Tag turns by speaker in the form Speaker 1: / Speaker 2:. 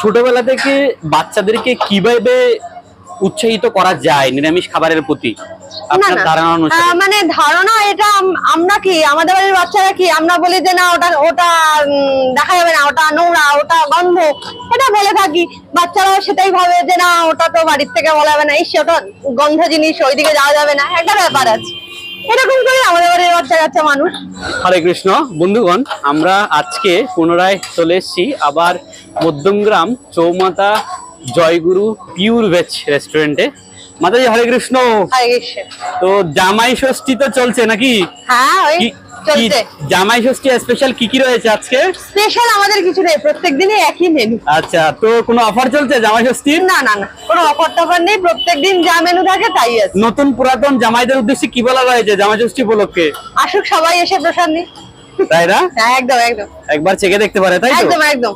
Speaker 1: ছোটবেলা থেকে বাচ্চাদেরকে কীভাবে উৎসাহিত করা যায় নিরামিষ খাবারের প্রতি?
Speaker 2: মানে ধারণা এটা আমরা কি? আমাদের বাড়ির বাচ্চারা কি? আমরা বলি যে না ওটা ওটা দেখা যাবে না। ওটা নোংরা ওটা গন্ধ। এটা বলে থাকি। বাচ্চারাও সেটাই ভাবে যে না ওটা তো বাড়ির থেকে বলা যাবে না। এই সে ওটা গন্ধ জিনিস ওইদিকে যাওয়া যাবে না। একটা ব্যাপার আছে। এরকম করে আমাদের বাড়ির বাচ্চা কাচ্চা মানুষ।
Speaker 1: হরে কৃষ্ণ। বন্ধুগণ আমরা আজকে পুনরায় চলে এসেছি আবার মধ্যমগ্রাম চৌমাতা জয়গুরু পিউর ভেজ রেস্টুরেন্টে। মাতাজি হরে কৃষ্ণ।
Speaker 2: হরে কৃষ্ণ।
Speaker 1: তো জামাই ষষ্ঠী তো চলছে নাকি?
Speaker 2: হ্যাঁ ওই
Speaker 1: কি-
Speaker 2: চলছে।
Speaker 1: জামাই ষষ্ঠী স্পেশাল কি কি রয়েছে আজকে?
Speaker 2: স্পেশাল আমাদের কিছু নেই প্রত্যেকদিনই একই মেনু
Speaker 1: আচ্ছা তো কোনো অফার চলছে জামাই ষষ্ঠীর?
Speaker 2: না না না কোনো অফার টফার নেই প্রত্যেক দিন যা মেনু থাকে তাই আছে।
Speaker 1: নতুন পুরাতন জামাইদের উদ্দেশ্যে কি বলা রয়েছে জামাই ষষ্ঠী উপলক্ষে?
Speaker 2: আসুক সবাই এসে প্রসাদ নি
Speaker 1: তাই না?
Speaker 2: হ্যাঁ একদম একদম।
Speaker 1: একবার চেকে দেখতে পারে তাই
Speaker 2: একদম একদম।